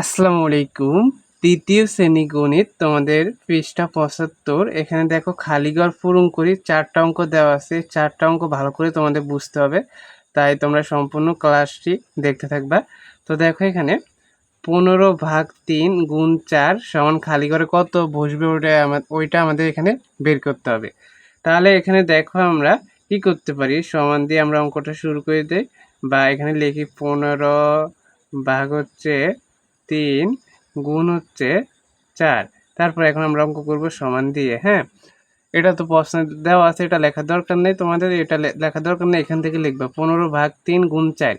আসসালামু আলাইকুম। তৃতীয় শ্রেণি গণিত তোমাদের পৃষ্ঠা পঁচাত্তর। এখানে দেখো খালিঘর পূরণ করি চারটা অঙ্ক দেওয়া আছে। চারটা অঙ্ক ভালো করে তোমাদের বুঝতে হবে। তাই তোমরা সম্পূর্ণ ক্লাসটি দেখতে থাকবা। তো দেখো এখানে পনেরো ভাগ তিন গুণ চার সমান খালি ঘরে কত? বসবে ওটা আমার ওইটা আমাদের এখানে বের করতে হবে। তাহলে এখানে দেখো আমরা কি করতে পারি? সমান দিয়ে আমরা অঙ্কটা শুরু করে দিই। বা এখানে লিখি পনেরো ভাগ হচ্ছে তিন গুণ হচ্ছে চার। তারপর এখন আমরা অঙ্ক করব সমান দিয়ে হ্যাঁ? এটা তো প্রশ্ন দেওয়া আছে, এটা লেখার দরকার নেই তোমাদের, এটা লেখার দরকার নেই, এখান থেকে লিখবা। পনেরো ভাগ তিন গুণ চার।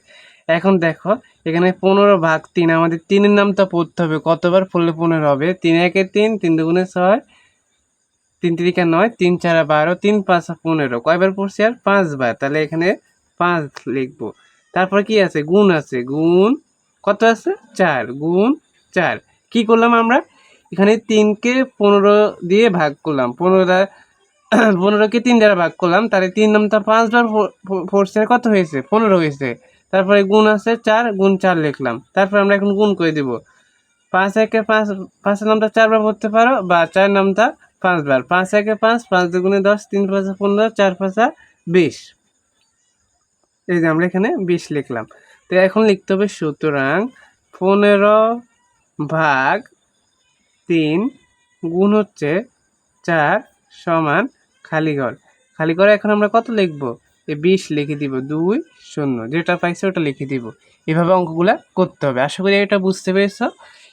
এখন দেখো, এখানে পনেরো ভাগ তিন, আমাদের তিনের নামটা পড়তে হবে। কতবার পড়লে পনেরো হবে? তিন একে তিন তিন দুগুণে ছয়। তিন তিরিকা নয়, তিন চারা বারো, তিন পাঁচ পনেরো। কয়বার পড়ছি আর? পাঁচবার। তাহলে এখানে পাঁচ লিখব। তারপর কি আছে? গুণ আছে। গুণ কত আছে? চার গুণ চার। কি করলাম আমরা? এখানে তিনকে পনেরো দিয়ে ভাগ করলাম। পনেরো দ্বারা পনেরোকে তিন দ্বারা ভাগ করলাম। তাহলে তিন নামটা পাঁচবার পড়ছে কত হয়েছে? পনেরো হয়েছে। তারপরে গুণ আছে চার, গুণ চার লিখলাম। তারপর আমরা এখন গুণ করে দিব। পাঁচ একে পাঁচ পাঁচের নামটা চারবার পড়তে পারো বা চার নামটা পাঁচবার পাঁচ একে পাঁচ পাঁচ দুগুণে দশ, তিন পাঁচা পনেরো, চার পাঁচা বিশ। এই যে আমরা এখানে বিশ লিখলাম। তো এখন লিখতে হবে সুতরাং পনেরো ভাগ তিন গুণ হচ্ছে চার সমান খালি ঘর। খালি ঘরে এখন আমরা কত লিখব? এই বিশ লিখে দিব দুই শূন্য। যেটা পাইছে ওটা লিখে দিব। এভাবে অঙ্কগুলা করতে হবে। আশা করি এটা বুঝতে পেরেছ।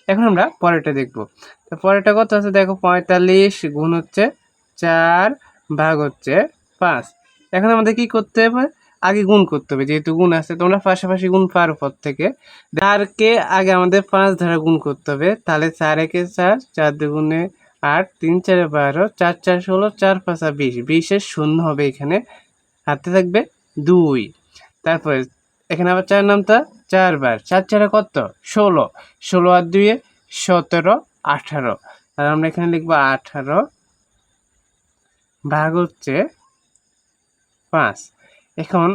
এখন আমরা পরেরটা দেখব। তো পরেরটা কত আছে? দেখো পঁয়তাল্লিশ গুণ হচ্ছে চার ভাগ হচ্ছে পাঁচ। এখন আমাদের কি করতে হবে? আগে গুণ করতে হবে, যেহেতু গুণ আছে, তোমরা পাশাপাশি গুণ পার পর থেকে চারকে আগে আমাদের পাঁচ ধারা গুণ করতে হবে, তাহলে চার একে চার চার দুগুণে আট, তিন, চারে বারো, চার চার, ষোলো, চার, পাঁচা বিশ। বিশের শূন্য হবে এখানে, হাতে থাকবে দুই। তারপরে এখানে আবার চার নামটা চারবার চার চারে কত? ষোলো। ষোলো আর দুইয়ে সতেরো, আঠারো। আর আমরা এখানে লিখব আঠারো ভাগ হচ্ছে পাঁচ। এখন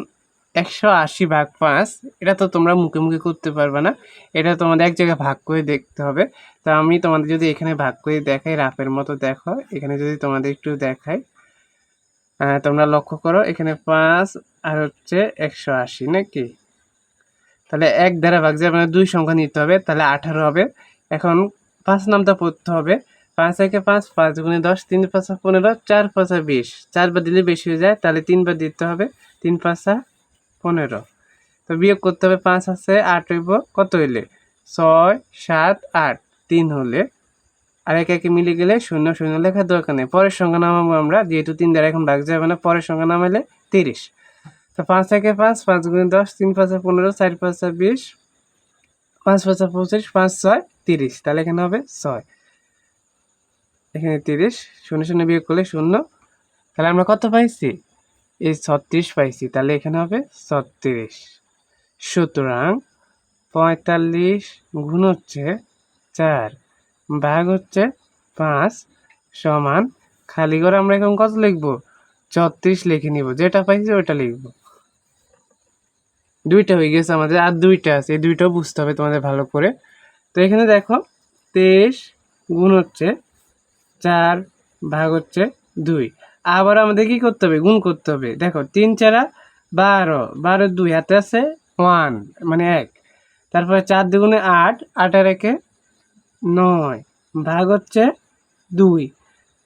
একশো আশি ভাগ পাঁচ, এটা তো তোমরা মুখে মুখে করতে পারবে না। এটা তোমাদের এক জায়গায় ভাগ করে দেখতে হবে। তো আমি তোমাদের যদি এখানে ভাগ করে দেখাই, রাফের মতো দেখো। এখানে যদি তোমাদের একটু দেখাই তোমরা লক্ষ্য করো, এখানে পাঁচ আর হচ্ছে একশো আশি, নাকি? তাহলে এক দ্বারা ভাগ যে না, দুই সংখ্যা নিতে হবে, তাহলে আঠারো হবে। এখন পাঁচ নামটা পড়তে হবে। পাঁচ একে পাঁচ পাঁচ গুণে দশ, তিন পাঁচ পনেরো, চার পাঁচা বিশ। চারবার দিলে বেশি হয়ে যায়, তাহলে তিনবার দিতে হবে। তিন পাঁচা পনেরো। তো বিয়োগ করতে হবে পাঁচ আছে, আট হইব, কত হইলে? ছয়, সাত, আট, তিন হলে। আর একে একে মিলে গেলে শূন্য শূন্য লেখার দরকার নেই। পরের সংখ্যা নামাবো আমরা, যেহেতু তিন দ্বারা এখন ভাগ যাবে না, পরের সংখ্যা নামাইলে তিরিশ। তো পাঁচ একে পাঁচ পাঁচ গুণে দশ, তিন পাঁচা পনেরো, চার পাঁচা বিশ, পাঁচ পাঁচা পঁচিশ, পাঁচ ছয়, তিরিশ। তাহলে এখানে হবে ছয়। এখানে তিরিশ, শূন্য শূন্য বিয়োগ করলে শূন্য। তাহলে আমরা কত পাইছি? এই ছত্রিশ পাইছি, তাহলে এখানে হবে ছত্রিশ। সুতরাং পঁয়তাল্লিশ গুণ হচ্ছে চার, ভাগ হচ্ছে পাঁচ সমান খালি করে আমরা এখন কত লিখব? ছত্রিশ লিখে নিব, যেটা পাইছি ওটা লিখব। দুইটা হয়ে গেছে আমাদের, আর দুইটা আছে, এই দুইটাও বুঝতে হবে তোমাদের ভালো করে। তো এখানে দেখো, তেইশ গুণ হচ্ছে চার, ভাগ হচ্ছে দুই। আবার আমাদের কি করতে হবে? গুণ করতে হবে। দেখো, তিন, চারা, বারো। বারো, দুই, হাতে আছে ওয়ান মানে এক। তারপরে চার দুগুণে আট আটের একে নয়। ভাগ হচ্ছে দুই।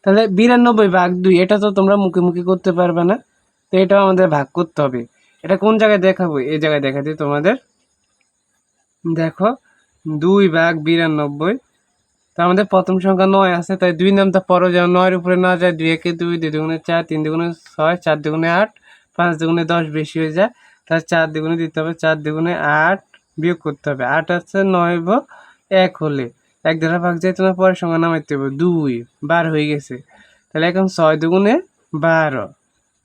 তাহলে বিরানব্বই ভাগ দুই, এটা তো তোমরা মুখে মুখে করতে পারবে না। তো এটাও আমাদের ভাগ করতে হবে। এটা কোন জায়গায় দেখাবো? এই জায়গায় দেখাতে তোমাদের। দেখো, দুই ভাগ বিরানব্বই তো আমাদের প্রথম সংখ্যা নয় আছে, তাই দুই নামটা পরও যেন নয়ের উপরে না যায়, দুই একে দুই দুই দুগুণে চার, তিন দুগুণে ছয়, চার দুগুণে আট, পাঁচ দুগুণে দশ বেশি হয়ে যায়, তাহলে চার দুগুণে দিতে হবে, চার দুগুণে আট বিয়োগ করতে হবে। আট আছে, নয় ব এক হলে। এক দ্বারা ভাগ যায়, তোমার পরের সংখ্যা নামাইতে হবে, দুই, বার হয়ে গেছে। তাহলে এখন ছয় দুগুণে বারো।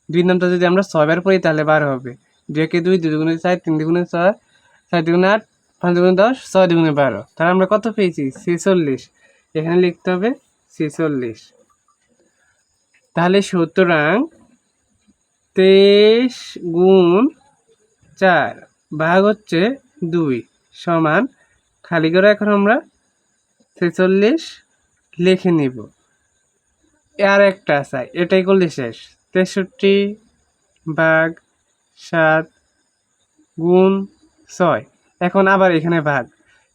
দুই নামটা যদি আমরা ছয় বার পড়ি, তাহলে বারো হবে। দুই একে দুই দুই দুগুণে চার, তিন দুগুণে ছয়, চার দুগুণে আট, পাঁচ দুগুণে দশ, ছয় দুগুণে বারো। তাহলে আমরা কত পেয়েছি? ছেচল্লিশ। এখানে লিখতে হবে ছেচল্লিশ। তাহলে সুতরাং তেইশ গুণ চার ভাগ হচ্ছে দুই সমান, খালি করে এখন আমরা ছেচল্লিশ লিখে নিব। আর একটা আছে এটাই করলে শেষ। তেষট্টি ভাগ সাত গুণ ছয়। এখন আবার এখানে ভাগ।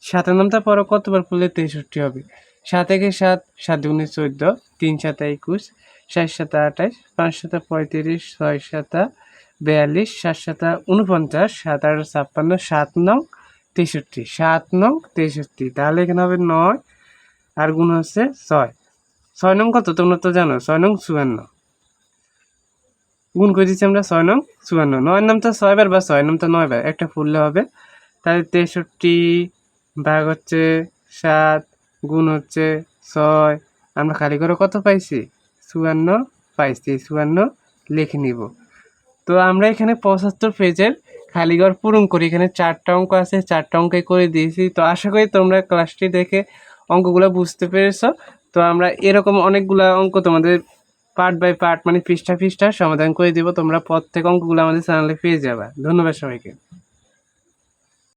সাতের নামটা পরে কতবার পড়লে তেষট্টি হবে? সাত একে সাত সাত দুগুণে চোদ্দ, তিন সাতা একুশ সাত সাতা আঠাশ পাঁচ সাতা পঁয়ত্রিশ, ছয় সাতা বিয়াল্লিশ, সাত সাতা উনপঞ্চাশ সাত আট, ছাপ্পান্ন, সাত নং, তেষট্টি, সাত নং, তেষট্টি। তাহলে এখানে হবে নয়, আর গুণ হচ্ছে ছয়। ছয় নং কত? তোমরা তো জানো, ছয় নং চুয়ান্ন। গুণ করে দিচ্ছি আমরা ছয় নং চুয়ান্ন। নয় নাম তো ছয় বার বা ছয় নাম তো নয় বার একটা ফুললে হবে। তাহলে তেষট্টি ভাগ হচ্ছে সাত গুণ হচ্ছে ছয়। আমরা খালি করে কত পাইছি? চুয়ান্ন পাইছি, চুয়ান্ন লিখে নিব। তো আমরা এখানে পঁচাত্তর পেজের খালিঘর পূরণ করি। এখানে চারটা অঙ্ক আছে, চারটা অঙ্কে করে দিয়েছি। তো আশা করি তোমরা ক্লাসটি দেখে অঙ্কগুলো বুঝতে পেরেছ। তো আমরা এরকম অনেকগুলো অঙ্ক তোমাদের পার্ট বাই পার্ট মানে পৃষ্ঠা পৃষ্ঠা সমাধান করে দিব। তোমরা প্রত্যেক অঙ্কগুলো আমাদের চ্যানেলে পেয়ে যাবে। ধন্যবাদ সবাইকে।